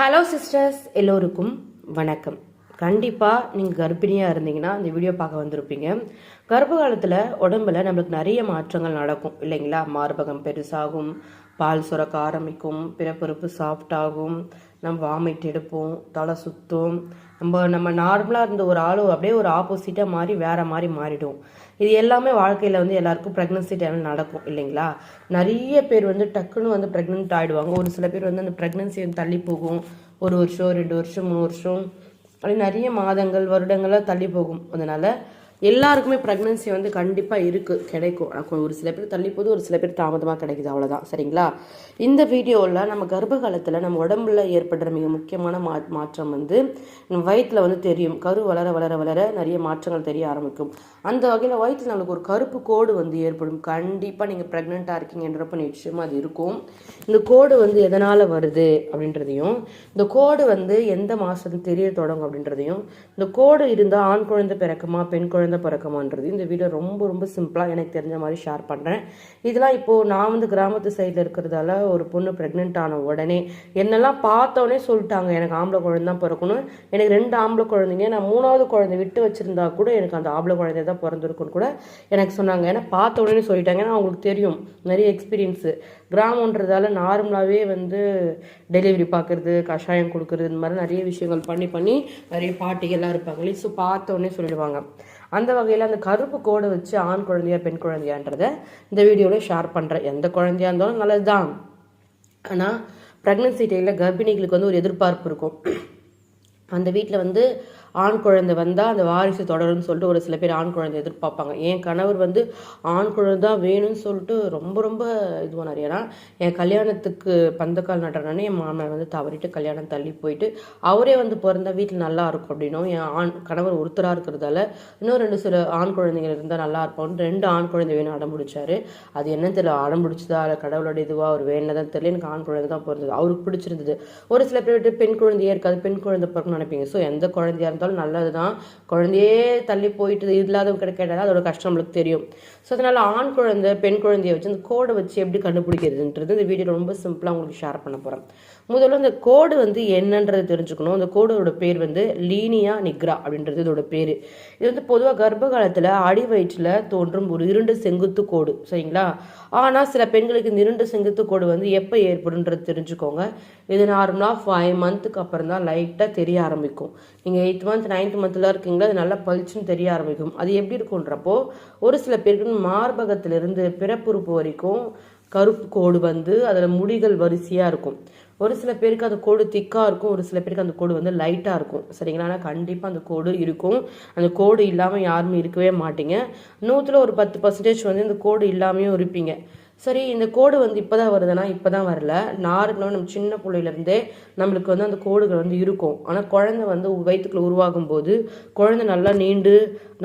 Hello sisters எல்லோருக்கும் வணக்கம். கண்டிப்பாக நீங்கள் கர்ப்பிணியாக இருந்தீங்கன்னா இந்த வீடியோ பார்க்க வந்திருப்பீங்க. கர்ப்ப காலத்தில் உடம்புல நம்மளுக்கு நிறைய மாற்றங்கள் நடக்கும். இல்லைங்களா? மார்பகம் பெருசாகும் பால் சுரக்க ஆரம்பிக்கும் பிறப்புறுப்பு சாஃப்டாகும் நம்ம வாமிட் எடுப்போம் தலை சுத்தும். நம்ம நம்ம நார்மலாக இருந்த ஒரு ஆளு அப்படியே ஒரு ஆப்போசிட்டாக மாறி வேற மாதிரி மாறிடும். இது எல்லாமே வாழ்க்கையில் வந்து எல்லாருக்கும் ப்ரெக்னன்சி டைமில் நடக்கும். இல்லைங்களா? நிறைய பேர் வந்து டக்குன்னு வந்து ப்ரெக்னென்ட் ஆகிடுவாங்க ஒரு சில பேர் வந்து அந்த ப்ரெக்னன்சி வந்து தள்ளி போகும். ஒரு வருஷம் ரெண்டு வருஷம் மூணு வருஷம். அப்படி நிறைய மாதங்கள் வருடங்களாக தள்ளி போகும். அதனால் எல்லாருக்குமே ப்ரெக்னன்சி வந்து கண்டிப்பாக இருக்குது கிடைக்கும். ஒரு சில பேர் தள்ளி போது ஒரு சில பேர் தாமதமாக கிடைக்குது அவ்வளோதான் சரிங்களா? இந்த வீடியோவில் நம்ம கர்ப்ப காலத்தில் நம்ம உடம்புல ஏற்படுற மிக முக்கியமான மா மாற்றம் வந்து வயிற்றில் வந்து தெரியும். கரு வளர வளர வளர நிறைய மாற்றங்கள் தெரிய ஆரம்பிக்கும். அந்த வகையில் வயிற்றில் நம்மளுக்கு ஒரு கருப்பு கோடு வந்து ஏற்படும். கண்டிப்பாக நீங்கள் ப்ரெக்னெண்ட்டாக இருக்கீங்கன்றப்ப நிச்சயமாக அது இருக்கும். இந்த கோடு வந்து எதனால் வருது அப்படின்றதையும் இந்த கோடு வந்து எந்த மாதத்துல தெரிய தொடங்கும் அப்படின்றதையும் இந்த கோடு இருந்தால் ஆண் குழந்தை பிறக்குமா பெண் குழந்தை பிறக்கமான்றது இந்த வீடியோ ரொம்ப ரொம்ப சிம்பிளாக எனக்கு தெரிஞ்ச மாதிரி ஷேர் பண்ணுறேன் இதெல்லாம் இப்போது நான் வந்து கிராமத்து சைடில் இருக்கிறதால ஒரு பொண்ணு ப்ரெக்னென்ட் ஆன உடனே என்னெல்லாம் பார்த்தோன்னே சொல்லிட்டாங்க. எனக்கு ஆம்பளை குழந்தை தான் பிறக்கணும். எனக்கு ரெண்டு ஆம்பளை குழந்தைங்க நான் மூணாவது குழந்தை விட்டு வச்சுருந்தா கூட எனக்கு அந்த ஆம்பளை குழந்தை தான் பிறந்திருக்குன்னு கூட எனக்கு சொன்னாங்க. ஏன்னா பார்த்த உடனே சொல்லிட்டாங்க. ஏன்னா அவங்களுக்கு தெரியும். நிறைய எக்ஸ்பீரியன்ஸு கிராமன்றதால நார்மலாகவே வந்து டெலிவரி பார்க்குறது கஷாயம் கொடுக்குறது இந்த மாதிரி நிறைய விஷயங்கள் பண்ணி பண்ணி நிறைய பாட்டிகள்லாம் இருப்பாங்களே ஸோ பார்த்தோன்னே சொல்லிடுவாங்க. அந்த வகையில் அந்த கருப்பு கோடை வச்சு ஆண் குழந்தையா பெண் குழந்தையான்றதை இந்த வீடியோவில் ஷேர் பண்ணுறேன் எந்த குழந்தையா இருந்தாலும் நல்லது தான் ஆனால் ப்ரெக்னன்சி டைமில் கர்ப்பிணிகளுக்கு வந்து ஒரு எதிர்பார்ப்பு இருக்கும். அந்த வீட்டில் வந்து ஆண் குழந்தை வந்தால் அந்த வாரிசு தொடரும்னு சொல்லிட்டு ஒரு சில பேர் ஆண் குழந்தை எதிர்பார்ப்பாங்க. என் கணவர் வந்து ஆண் குழந்தை தான் வேணும்னு சொல்லிட்டு ரொம்ப ரொம்ப இது பண்ணார் ஏன்னா என் கல்யாணத்துக்கு பந்தக்கால் நடுறனே என் மாமனார் வந்து தவறிட்டு கல்யாணம் தள்ளி போயிட்டு அவரே வந்து பிறந்தா வீட்டில் நல்லா இருக்கும் அப்படின்னும். என் ஆண் கணவர் ஒருத்தராக இருக்கிறதால இன்னும் ரெண்டு சில ஆண் குழந்தைங்க இருந்தால் நல்லா இருப்பான்னு ரெண்டு ஆண் குழந்தை வேணும் அடம் பிடிச்சாரு அது என்னன்னு தெரியல அடம் பிடிச்சதா இல்லை கடவுளோட இதுவாக அவர் வேணதான் தெரியல. எனக்கு ஆண் குழந்தை தான் பிறந்தது. அவருக்கு பிடிச்சிருந்தது. ஒரு சில பேர் பெண் குழந்தையே இருக்காது பெண் குழந்தை பிறக்கணும்னு நினைப்பீங்க. ஸோ எந்த குழந்தையாக இருந்தாலும் நல்லது தான் குழந்தையே தள்ளி போயிட்டு இல்லாதவங்க கிட்ட அதோட கஷ்டம் நம்மளுக்கு தெரியும். ஸோ அதனால ஆண் குழந்தை பெண் குழந்தைய வச்சு அந்த கோடை வச்சு எப்படி கண்டுபிடிக்கிறதுன்றது இந்த வீடியோ ரொம்ப சிம்பிளாக உங்களுக்கு ஷேர் பண்ண போகிறேன் முதல்ல இந்த கோடு வந்து என்னன்றது தெரிஞ்சுக்கணும். அந்த கோடோட பேர் வந்து லீனியா நிக்ரா அப்படின்றது இதோட பேர். இது வந்து பொதுவாக கர்ப்ப காலத்தில் அடி வயிற்றில் தோன்றும் ஒரு இருண்டு செங்குத்து கோடு சரிங்களா? ஆனால் சில பெண்களுக்கு இந்த இருண்டு செங்குத்து கோடு வந்து எப்போ ஏற்படுன்றது தெரிஞ்சுக்கோங்க. இது நார்மலாக ஃபைவ் மந்த்துக்கு அப்புறம் தான் லைட்டாக தெரிய ஆரம்பிக்கும். நீங்கள் எயித் மந்த் நைன்த் மந்த்லாம் இருக்கீங்களா? அது நல்லா பளிச்சுன்னு தெரிய ஆரம்பிக்கும். அது எப்படி இருக்குன்றப்போ ஒரு சில பேருக்கு மார்பகத்திலிருந்து பிறப்புறுப்பு வரைக்கும் கருப்பு கோடு வந்து அதில் முடிகள் வரிசையாக இருக்கும். ஒரு சில பேருக்கு அந்த கோடு திக்காக இருக்கும் ஒரு சில பேருக்கு அந்த கோடு வந்து லைட்டாக இருக்கும். சரிங்களா? ஆனால் கண்டிப்பாக அந்த கோடு இருக்கும். அந்த கோடு இல்லாமல் யாருமே இருக்கவே மாட்டீங்க. நூற்றில் ஒரு பத்து பர்சன்டேஜ் வந்து இந்த கோடு இல்லாமையும் இருப்பீங்க. சரி இந்த கோடு வந்து இப்போ தான் வருதுன்னா இப்போ தான் வரல. நார்மலாக நம்ம சின்ன பிள்ளையிலேருந்தே நம்மளுக்கு வந்து அந்த கோடுகள் வந்து இருக்கும். ஆனால் குழந்தை வந்து வயிற்றுக்குள்ளே உருவாகும் போது குழந்தை நல்லா நீண்டு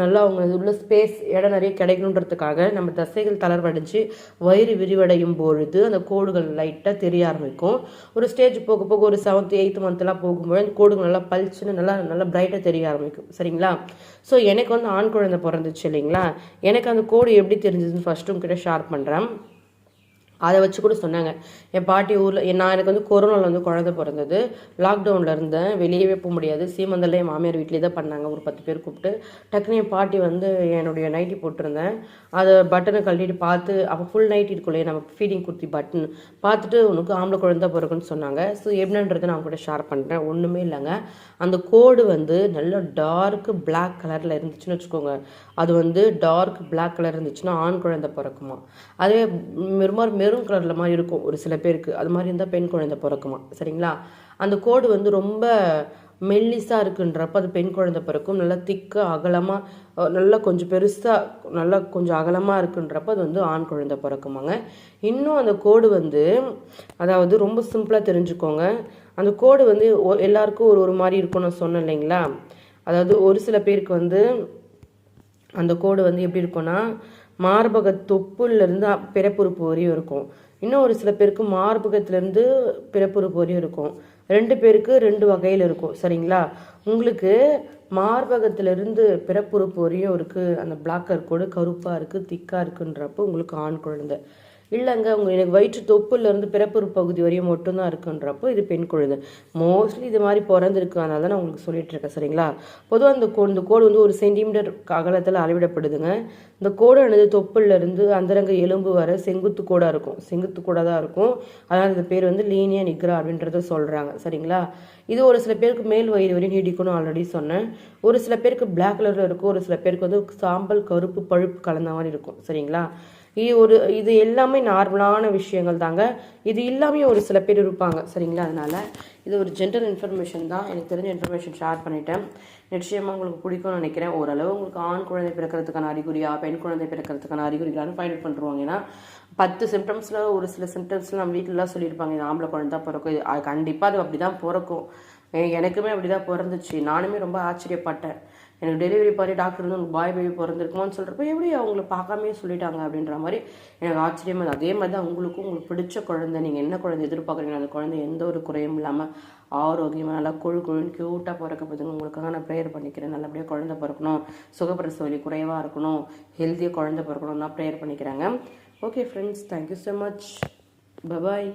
நல்லா அவங்க உள்ள ஸ்பேஸ் இடம் நிறைய கிடைக்கணுன்றதுக்காக நம்ம தசைகள் தளர்வடைஞ்சு வயிறு விரிவடையும் பொழுது அந்த கோடுகள் லைட்டாக தெரிய ஆரம்பிக்கும். ஒரு ஸ்டேஜ் போக போக ஒரு செவன்த் எயித்து மந்த்லாம் போகும்போது அந்த கோடுகள் நல்லா பளிச்சுன்னு நல்லா நல்லா பிரைட்டாக தெரிய ஆரம்பிக்கும். சரிங்களா? ஸோ எனக்கு வந்து ஆண் குழந்தை பிறந்துச்சு இல்லைங்களா? எனக்கு அந்த கோடு எப்படி தெரிஞ்சதுன்னு ஃபஸ்ட்டு உங்ககிட்ட ஷேர் பண்ணுறேன் அதை வச்சு கூட சொன்னாங்க. என் பாட்டி ஊரில் நான் எனக்கு வந்து கொரோனாவில் வந்து குழந்தை பிறந்தது. லாக்டவுனில் இருந்தேன். வெளியவே போக முடியாது. சீமந்தல்ல என் மாமியார் வீட்டிலே தான் பண்ணாங்க. ஒரு பத்து பேர் கூப்பிட்டு. டக்குனு என் பாட்டி வந்து என்னுடைய நைட்டி போட்டிருந்தேன். அதை பட்டனை கழட்டிட்டு பார்த்து அப்போ ஃபுல் நைட்டி இருக்குல்லையே நம்ம ஃபீடிங் குர்த்தி பட்டன் பார்த்துட்டு உனக்கு ஆம்பளை குழந்தை பிறகுன்னு சொன்னாங்க. ஸோ என்னன்றதை நான் கூட ஷேர் பண்ணுறேன் ஒன்றுமே இல்லைங்க. அந்த கோடு வந்து நல்ல டார்க் பிளாக் கலரில் இருந்துச்சுன்னு வச்சுக்கோங்க. அது வந்து டார்க் பிளாக் கலர் இருந்துச்சுன்னா ஆண் குழந்தை பிறக்குமா. அதே மெருமாறு மெரூன் கலரில் மாதிரி இருக்கும் ஒரு சில பேருக்கு. அது மாதிரி இருந்தால் பெண் குழந்தை பிறக்குமா? சரிங்களா? அந்த கோடு வந்து ரொம்ப மெல்லிஸாக இருக்குன்றப்ப அது பெண் குழந்தை பிறக்கும். நல்லா திக்கு அகலமாக நல்லா கொஞ்சம் பெருசாக நல்லா கொஞ்சம் அகலமாக இருக்குன்றப்ப அது வந்து ஆண் குழந்தை பிறக்குமாங்க. இன்னும் அந்த கோடு வந்து அதாவது ரொம்ப சிம்பிளாக தெரிஞ்சுக்கோங்க. அந்த கோடு வந்து எல்லாருக்கும் ஒரு ஒரு மாதிரி இருக்கும்னு நான் சொன்னேன் இல்லைங்களா? அதாவது ஒரு சில பேருக்கு வந்து அந்த கோடு வந்து எப்படி இருக்கும்னா மார்பக தொப்புலேருந்து பிறப்புறுப்பு வரையும் இருக்கும். இன்னும் ஒரு சில பேருக்கு மார்பகத்திலேருந்து பிறப்புறுப்பு வரையும் இருக்கும். ரெண்டு பேருக்கு ரெண்டு வகையில் இருக்கும். சரிங்களா? உங்களுக்கு மார்பகத்திலிருந்து பிறப்புறுப்பு வரையும் இருக்குது அந்த பிளாக்கர் கோடு கருப்பாக இருக்குது திக்காக இருக்குன்றப்போ உங்களுக்கு ஆண் குழந்தை. இல்லைங்க உங்க எனக்கு வயிற்று தொப்புலேருந்து பிறப்புறு பகுதி வரையும் மட்டும்தான் இருக்குன்றப்போ இது பெண் குழந்தை மோஸ்ட்லி இது மாதிரி பிறந்திருக்கு அதனால தான் நான் உங்களுக்கு சொல்லிட்டு இருக்கேன் சரிங்களா? பொதுவாக அந்த கோ இந்த கோடு வந்து ஒரு சென்டிமீட்டர் அகலத்தில் அளவிடப்படுதுங்க. இந்த கோடானது தொப்புலேருந்து அந்தரங்க எலும்பு வர செங்குத்து கோடாக இருக்கும். செங்குத்து கோடாக தான் இருக்கும். அதனால் இந்த பேர் வந்து லீனியா நிக்ரா அப்படின்றத சொல்கிறாங்க சரிங்களா? இது ஒரு சில பேருக்கு மேல் வயிறு வரையும் நீடிக்கணும் ஆல்ரெடி சொன்னேன். ஒரு சில பேருக்கு பிளாக் கலரில் இருக்கும். ஒரு சில பேருக்கு வந்து சாம்பல் கருப்பு பழுப்பு கலந்த மாதிரி இருக்கும் சரிங்களா? ஒரு இது எல்லாமே நார்மலான விஷயங்கள் தாங்க. இது இல்லாமே ஒரு சில பேர் இருப்பாங்க. சரிங்களா? அதனால் இது ஒரு ஜென்ரல் இன்ஃபர்மேஷன் தான். எனக்கு தெரிஞ்ச இன்ஃபர்மேஷன் ஷேர் பண்ணிட்டேன். நிச்சயமாக உங்களுக்கு பிடிக்கும்னு நினைக்கிறேன். ஓரளவு உங்களுக்கு ஆண் குழந்தை பிறக்கிறதுக்கான அறிகுறியா பெண் குழந்தை பிறக்கிறதுக்கான அறிகுறிகளான்னு ஃபைண்ட் அவுட் பண்ணுருவாங்க. ஏன்னா பத்து சிம்டம்ஸில் ஒரு சில சிம்டம்ஸில் நம்ம வீட்டிலலாம் சொல்லியிருப்பாங்க. இது ஆம்பளை குழந்தை தான் பிறக்கும். இது கண்டிப்பாக அது அப்படி தான் பிறக்கும் எனக்குமே அப்படி தான் பிறந்துச்சு. நானுமே ரொம்ப ஆச்சரியப்பட்டேன். எனக்கு டெலிவரி பாரு டாக்டர் வந்து உங்களுக்கு பாய் பேபி பிறந்திருக்குமான்னு சொல்கிறப்ப எப்படி அவங்கள பார்க்காமே சொல்லிட்டாங்க அப்படின்ற மாதிரி எனக்கு ஆச்சரியமாக அதே மாதிரி தான் உங்களுக்கும் உங்களுக்கு பிடிச்ச குழந்தை நீங்கள் என்ன குழந்தை எதிர்பார்க்குறீங்க அந்த குழந்தை எந்த ஒரு குறையும் இல்லாமல் ஆரோக்கியமாக நல்லா கொழு கொழுன்னு க்யூட்டாக பிறக்க போதுங்க. உங்களுக்காக நான் ப்ரேயர் பண்ணிக்கிறேன். நல்லபடியாக குழந்தை பிறக்கணும். சுகப்பிரசவலி குறைவாக இருக்கணும். ஹெல்த்தியாக குழந்தை பிறக்கணும் தான் ப்ரேயர் பண்ணிக்கிறாங்க. Okay friends thank you so much bye bye